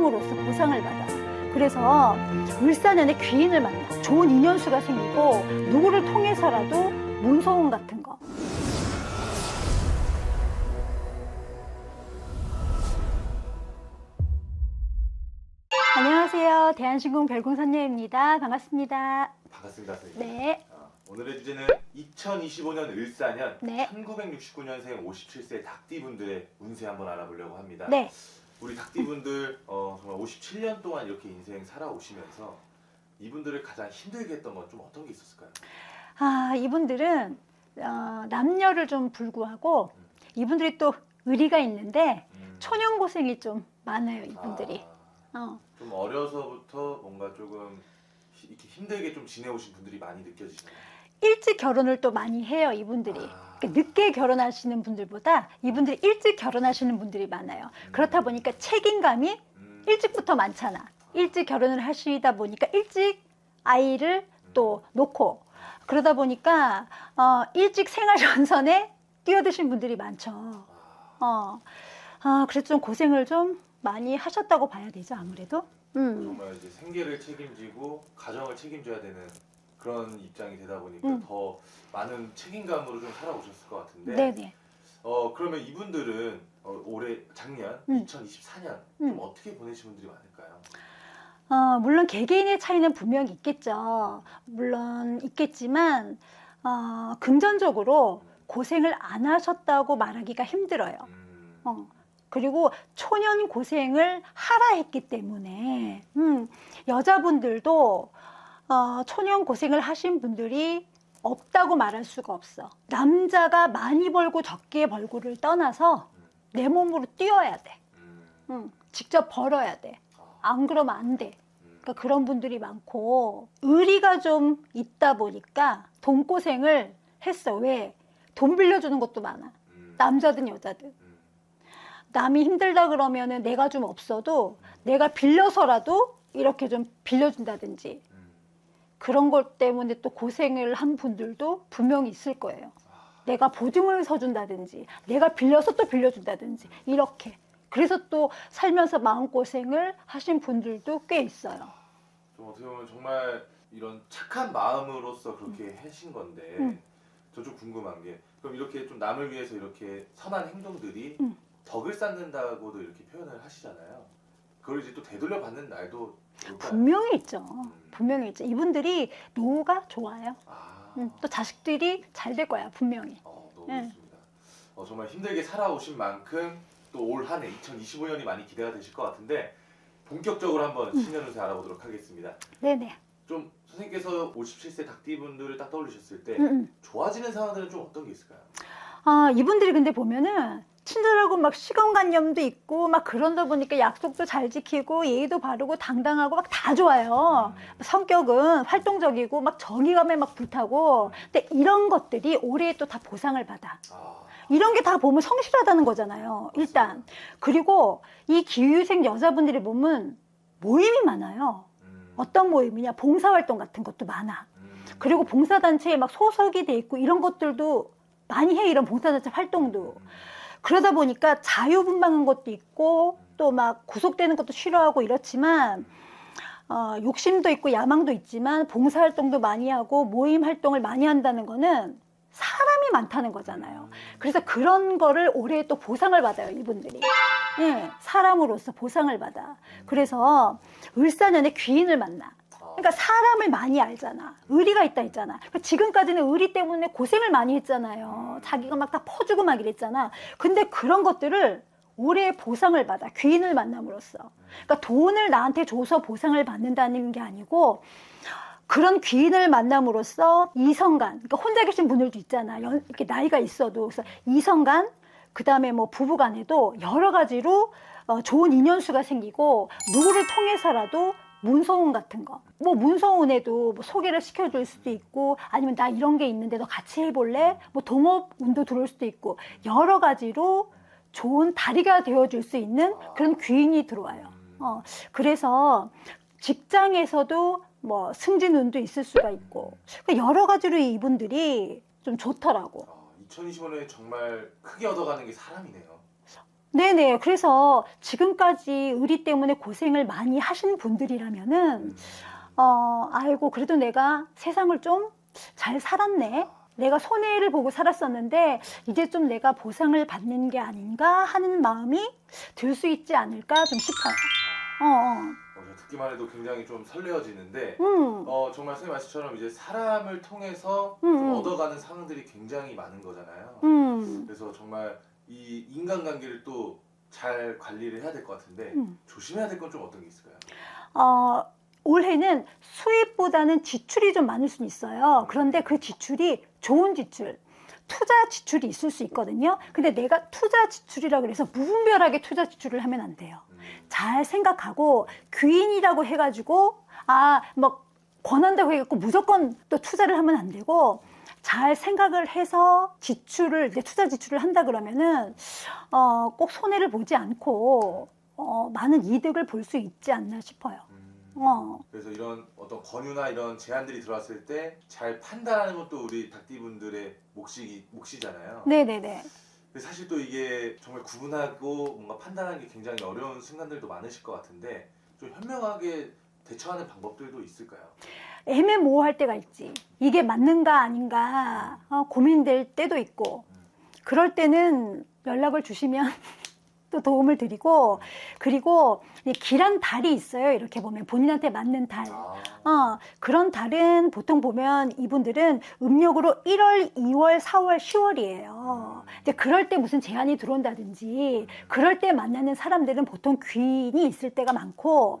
사람으로서 보상을 받아. 그래서 을사년에 귀인을 만나. 좋은 인연수가 생기고 누구를 통해서라도 문소원 같은 거. 안녕하세요. 대한신공 별궁 선녀입니다. 반갑습니다. 반갑습니다, 선생님. 네. 어, 오늘의 주제는 2025년 을사년 네. 1969년생 57세 닭띠분들의 운세 한번 알아보려고 합니다. 네. 우리 닭띠분들 어, 정말 57년 동안 이렇게 인생 살아오시면서 이분들을 가장 힘들게 했던 건 좀 어떤 게 있었을까요? 아, 이분들은 어, 남녀를 좀 불구하고 이분들이 또 의리가 있는데 음, 초년 고생이 좀 많아요, 이분들이. 아, 어. 좀 어려서부터 뭔가 조금 히- 이렇게 힘들게 좀 지내오신 분들이 많이 느껴지시나요? 일찍 결혼을 또 많이 해요, 이분들이. 아. 그러니까 늦게 결혼하시는 분들보다 이분들이 일찍 결혼하시는 분들이 많아요. 음. 그렇다 보니까 책임감이 음, 일찍부터 많잖아. 일찍 결혼을 하시다 보니까 일찍 아이를 또 놓고 그러다 보니까 어, 일찍 생활 전선에 뛰어드신 분들이 많죠. 아, 어, 아, 그래서 좀 고생을 좀 많이 하셨다고 봐야 되죠, 아무래도. 음, 정말 이제 생계를 책임지고 가정을 책임져야 되는 그런 입장이 되다 보니까 음. 더 많은 책임감으로 좀 살아오셨을 것 같은데 네네. 어 그러면 이분들은 어, 올해 작년 음. 2024년 음. 좀 어떻게 보내신 분들이 많을까요? 어, 물론 개개인의 차이는 분명히 있겠죠. 물론 있겠지만, 어, 금전적으로 고생을 안 하셨다고 말하기가 힘들어요. 음, 어, 그리고 초년 고생을 하라 했기 때문에, 음, 여자분들도, 어, 초년 고생을 하신 분들이 없다고 말할 수가 없어. 남자가 많이 벌고 적게 벌고를 떠나서 내 몸으로 뛰어야 돼. 음, 음, 직접 벌어야 돼. 아, 안 그러면 안 돼. 음, 그러니까 그런 분들이 많고 의리가 좀 있다 보니까 돈 고생을 했어. 왜? 돈 빌려주는 것도 많아. 음, 남자든 여자든. 음, 남이 힘들다 그러면은 내가 좀 없어도 내가 빌려서라도 이렇게 좀 빌려준다든지 음. 그런 것 때문에 또 고생을 한 분들도 분명히 있을 거예요. 아, 내가 보증을 서준다든지 내가 빌려서 또 빌려준다든지 이렇게. 그래서 또 살면서 마음고생을 하신 분들도 꽤 있어요. 좀 어떻게 보면 정말 이런 착한 마음으로서 그렇게 하신 건데 음. 저좀 궁금한 게 그럼 이렇게 좀 남을 위해서 이렇게 선한 행동들이 음. 덕을 쌓는다고도 이렇게 표현을 하시잖아요. 그걸 이제 또 되돌려 받는 날도? 분명히 있죠. 음. 분명히 있죠. 이분들이 노후가 좋아요. 아, 음, 또 자식들이 잘 될 거야, 분명히. 어, 너무 네. 좋습니다. 어, 정말 힘들게 살아오신 만큼 또 올 한 해 2025년이 많이 기대가 되실 것 같은데 본격적으로 한번 신년 운세 알아보도록 하겠습니다. 네네. 좀 선생님께서 57세 닭띠분들을 딱 떠올리셨을 때 음, 음. 좋아지는 상황들은 좀 어떤 게 있을까요? 아, 이분들이 근데 보면은 친절하고 막 시간관념도 있고 막 그러다 보니까 약속도 잘 지키고 예의도 바르고 당당하고 막 다 좋아요. 음, 성격은 활동적이고 막 정의감에 막 불타고 근데 이런 것들이 올해 또 다 보상을 받아. 아, 이런 게 다 보면 성실하다는 거잖아요. 일단. 그리고 이 기후생 여자분들이 보면 모임이 많아요. 음, 어떤 모임이냐? 봉사활동 같은 것도 많아. 음, 그리고 봉사단체에 막 소속이 돼 있고 이런 것들도 많이 해 이런 봉사단체 활동도 음, 그러다 보니까 자유분방한 것도 있고 또 막 구속되는 것도 싫어하고 이렇지만 어, 욕심도 있고 야망도 있지만 봉사활동도 많이 하고 모임 활동을 많이 한다는 거는 사람이 많다는 거잖아요. 음, 그래서 그런 거를 올해 또 보상을 받아요 이분들이. 예, 사람으로서 보상을 받아. 그래서 을사년에 귀인을 만나. 아, 그러니까 사람을 많이 알잖아. 의리가 있다 했잖아. 그러니까 지금까지는 의리 때문에 고생을 많이 했잖아요. 자기가 막 다 퍼주고 막 이랬잖아. 근데 그런 것들을 올해 보상을 받아. 귀인을 만남으로써. 그러니까 돈을 나한테 줘서 보상을 받는다는 게 아니고 그런 귀인을 만남으로써 이성간, 그러니까 혼자 계신 분들도 있잖아. 연- 이렇게 나이가 있어도. 그래서 이성간, 그 다음에 뭐 부부간에도 여러 가지로 어, 좋은 인연수가 생기고 누구를 통해서라도 문서운 같은 거. 뭐 문서운에도 뭐 소개를 시켜줄 수도 있고 아니면 나 이런 게 있는데 너 같이 해볼래? 뭐 동업 운도 들어올 수도 있고 여러 가지로 좋은 다리가 되어줄 수 있는 그런 귀인이 들어와요. 음, 어, 그래서 직장에서도 뭐 승진 운도 있을 수가 있고 그러니까 여러 가지로 이분들이 좀 좋더라고. 아, 2025년에 정말 크게 얻어가는 게 사람이네요. 네네. 그래서 지금까지 의리 때문에 고생을 많이 하신 분들이라면은, 음. 어, 아이고, 그래도 내가 세상을 좀 잘 살았네. 내가 손해를 보고 살았었는데, 이제 좀 내가 보상을 받는 게 아닌가 하는 마음이 들 수 있지 않을까 좀 싶어요. 어, 어, 저 듣기만 해도 굉장히 좀 설레어지는데 어. 음, 어, 정말 선생님 말씀처럼 이제 사람을 통해서 음, 좀 음. 얻어가는 상황들이 굉장히 많은 거잖아요. 음. 그래서 정말 이 인간관계를 또 잘 관리를 해야 될 것 같은데 음. 조심해야 될 건 좀 어떤 게 있을까요? 어, 올해는 수입보다는 지출이 좀 많을 수는 있어요. 그런데 그 지출이 좋은 지출, 투자 지출이 있을 수 있거든요. 근데 내가 투자 지출이라고 그래서 무분별하게 투자 지출을 하면 안 돼요. 음. 잘 생각하고 귀인이라고 해가지고 아, 뭐 권한다고 해갖고 무조건 또 투자를 하면 안 되고 잘 생각을 해서 지출을 이제 투자 지출을 한다 그러면은 어, 꼭 손해를 보지 않고 어, 많은 이득을 볼 수 있지 않나 싶어요. 음. 어, 그래서 이런 어떤 권유나 이런 제안들이 들어왔을 때 잘 판단하는 것도 우리 닭띠분들의 몫이, 몫이잖아요. 네네네. 근데 사실 또 이게 정말 구분하고 뭔가 판단하는 게 굉장히 어려운 순간들도 많으실 것 같은데 좀 현명하게 대처하는 방법들도 있을까요? 애매모호할 때가 있지. 이게 맞는가 아닌가 어, 고민될 때도 있고 그럴 때는 연락을 주시면 또 도움을 드리고 그리고 이 길한 달이 있어요. 이렇게 보면 본인한테 맞는 달. 아, 어, 그런 달은 보통 보면 이분들은 음력으로 1월, 2월, 4월, 10월이에요. 이제 그럴 때 무슨 제한이 들어온다든지 그럴 때 만나는 사람들은 보통 귀인이 있을 때가 많고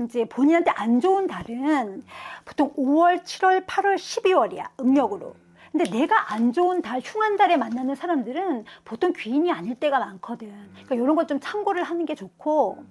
이제 본인한테 안 좋은 달은 보통 5월, 7월, 8월, 12월이야. 음력으로. 근데 내가 안 좋은 달, 흉한 달에 만나는 사람들은 보통 귀인이 아닐 때가 많거든. 그러니까 이런 것 좀 참고를 하는 게 좋고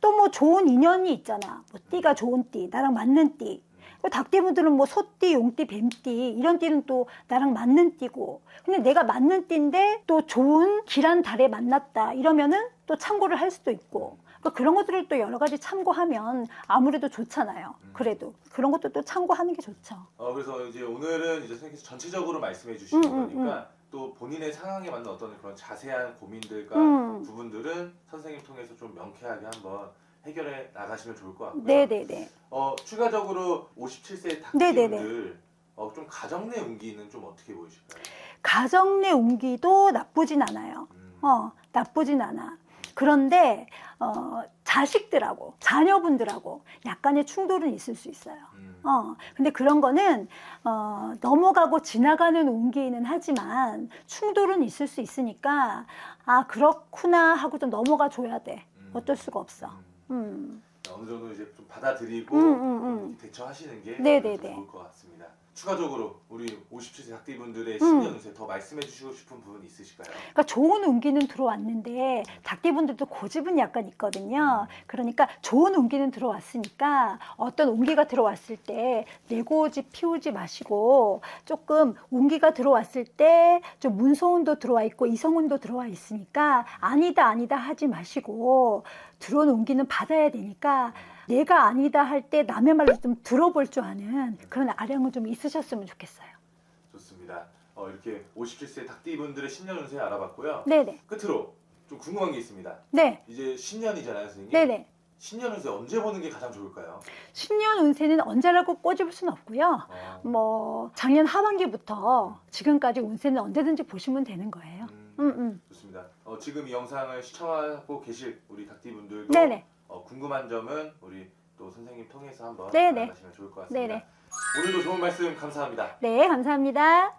또 뭐 좋은 인연이 있잖아. 뭐 띠가 좋은 띠, 나랑 맞는 띠. 그 닭띠분들은 뭐 소띠, 용띠, 뱀띠 이런 띠는 또 나랑 맞는 띠고. 근데 내가 맞는 띠인데 또 좋은 길한 달에 만났다 이러면은 또 참고를 할 수도 있고. 그러니까 그런 것들을 또 여러 가지 참고하면 아무래도 좋잖아요. 그래도 그런 것도 또 참고하는 게 좋죠. 어, 그래서 이제 오늘은 이제 선생님께서 전체적으로 말씀해 주시는 음, 음, 거니까 또 본인의 상황에 맞는 어떤 그런 자세한 고민들과 음. 부분들은 선생님 통해서 좀 명쾌하게 한번 해결해 나가시면 좋을 것 같고요. 네네네. 어, 추가적으로 57세 네네네. 닭띠분들 어, 좀 가정 내 운기는 좀 어떻게 보이실까요? 가정 내 운기도 나쁘진 않아요. 음. 어, 나쁘진 않아. 그런데 어, 자식들하고 자녀분들하고 약간의 충돌은 있을 수 있어요. 음. 어, 근데 그런 거는 어, 넘어가고 지나가는 운기는 하지만 충돌은 있을 수 있으니까 아 그렇구나 하고 좀 넘어가 줘야 돼. 음. 어쩔 수가 없어. 음. 음. 어느 정도 이제 좀 받아들이고 음, 음, 좀 음. 대처하시는 게 네네네. 좀 좋을 것 같습니다. 추가적으로 우리 57세 닭띠분들의 음. 신년 운세 더 말씀해 주시고 싶은 부분 있으실까요? 그러니까 좋은 운기는 들어왔는데 닭띠분들도 고집은 약간 있거든요. 그러니까 좋은 운기는 들어왔으니까 어떤 운기가 들어왔을 때 내고집 피우지 마시고 조금 운기가 들어왔을 때 좀 문서운도 들어와 있고 이성운도 들어와 있으니까 아니다 아니다 하지 마시고 들어온 운기는 받아야 되니까 내가 아니다 할 때 남의 말로 좀 들어볼 줄 아는 그런 아량은 좀 있으셨으면 좋겠어요. 좋습니다. 어, 이렇게 57세 닭띠분들의 신년 운세 알아봤고요. 네네. 끝으로 좀 궁금한 게 있습니다. 네. 이제 신년이잖아요, 선생님. 네네. 신년 운세 언제 보는 게 가장 좋을까요? 신년 운세는 언제라고 꼬집을 수는 없고요. 어, 뭐 작년 하반기부터 지금까지 운세는 언제든지 보시면 되는 거예요. 음, 음, 음. 좋습니다. 어, 지금 이 영상을 시청하고 계실 우리 닭띠분들도 네네. 어, 궁금한 점은 우리 또 선생님 통해서 한번 네네. 알아가시면 좋을 것 같습니다. 네네. 오늘도 좋은 말씀 감사합니다. 네, 감사합니다.